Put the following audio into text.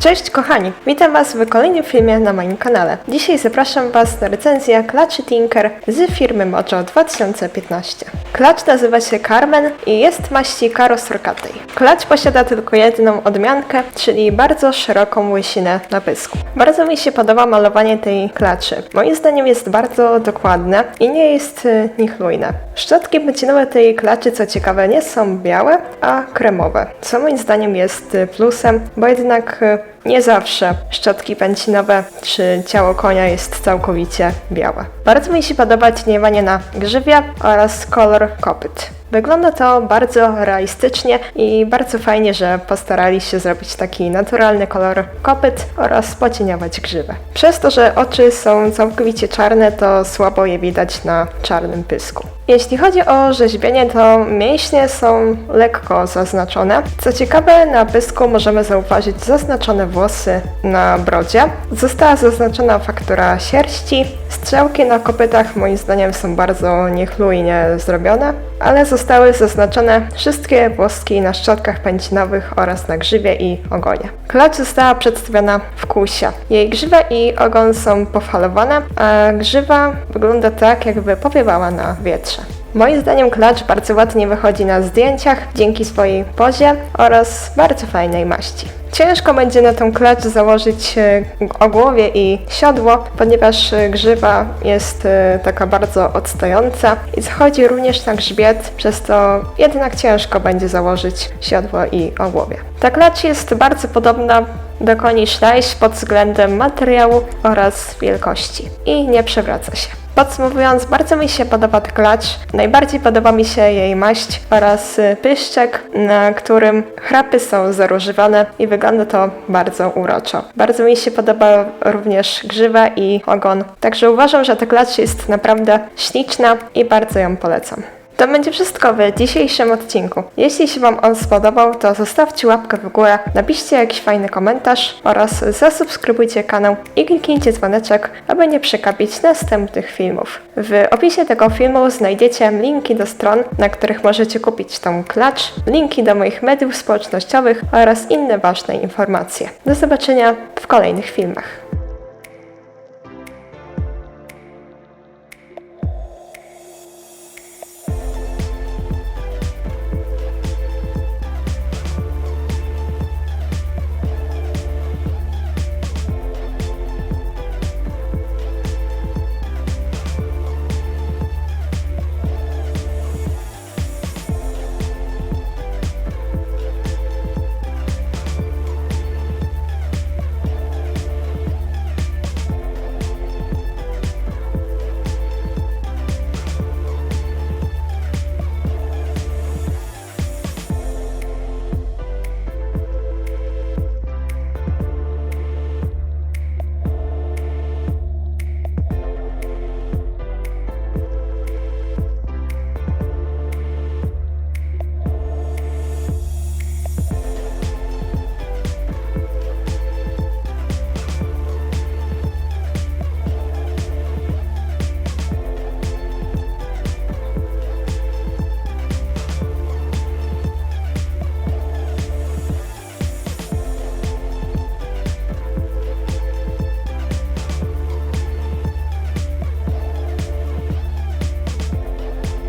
Cześć kochani, witam Was w kolejnym filmie na moim kanale. Dzisiaj zapraszam Was na recenzję klaczy Tinker z firmy Mojo 2015. Klacz nazywa się Carmen i jest maści karosrokatej. Klacz posiada tylko jedną odmiankę, czyli bardzo szeroką łysinę na pysku. Bardzo mi się podoba malowanie tej klaczy. Moim zdaniem jest bardzo dokładne i nie jest y, nichlujne. Szczotki bycinowe tej klaczy, co ciekawe, nie są białe, a kremowe, co moim zdaniem jest y, plusem, bo jednak y, nie zawsze szczotki pęcinowe czy ciało konia jest całkowicie białe. Bardzo mi się podoba cieniowanie na grzywie oraz kolor kopyt. Wygląda to bardzo realistycznie i bardzo fajnie, że postarali się zrobić taki naturalny kolor kopyt oraz pocieniować grzywę. Przez to, że oczy są całkowicie czarne, to słabo je widać na czarnym pysku. Jeśli chodzi o rzeźbienie, to mięśnie są lekko zaznaczone. Co ciekawe, na pysku możemy zauważyć zaznaczone włosy na brodzie. Została zaznaczona faktura sierści. Strzałki na kopytach moim zdaniem są bardzo niechlujnie zrobione, ale zostały zaznaczone wszystkie włoski na szczotkach pęcinowych oraz na grzywie i ogonie. Klacz została przedstawiona w kusie. Jej grzywa i ogon są pofalowane, a grzywa wygląda tak, jakby powiewała na wietrze. Moim zdaniem klacz bardzo ładnie wychodzi na zdjęciach dzięki swojej pozie oraz bardzo fajnej maści. Ciężko będzie na tą klacz założyć e, ogłowie i siodło, ponieważ e, grzywa jest e, taka bardzo odstająca i schodzi również na grzbiet, przez to jednak ciężko będzie założyć siodło i ogłowie. Ta klacz jest bardzo podobna do koni szlajś pod względem materiału oraz wielkości i nie przewraca się. Podsumowując, bardzo mi się podoba ta klacz. Najbardziej podoba mi się jej maść oraz y, pyszczek, na którym chrapy są zaróżywane i wygląda to bardzo uroczo. Bardzo mi się podoba również grzywa i ogon, także uważam, że ta klacz jest naprawdę śliczna i bardzo ją polecam. To będzie wszystko w dzisiejszym odcinku. Jeśli się Wam on spodobał, to zostawcie łapkę w górę, napiszcie jakiś fajny komentarz oraz zasubskrybujcie kanał i kliknijcie dzwoneczek, aby nie przegapić następnych filmów. W opisie tego filmu znajdziecie linki do stron, na których możecie kupić tą klacz, linki do moich mediów społecznościowych oraz inne ważne informacje. Do zobaczenia w kolejnych filmach.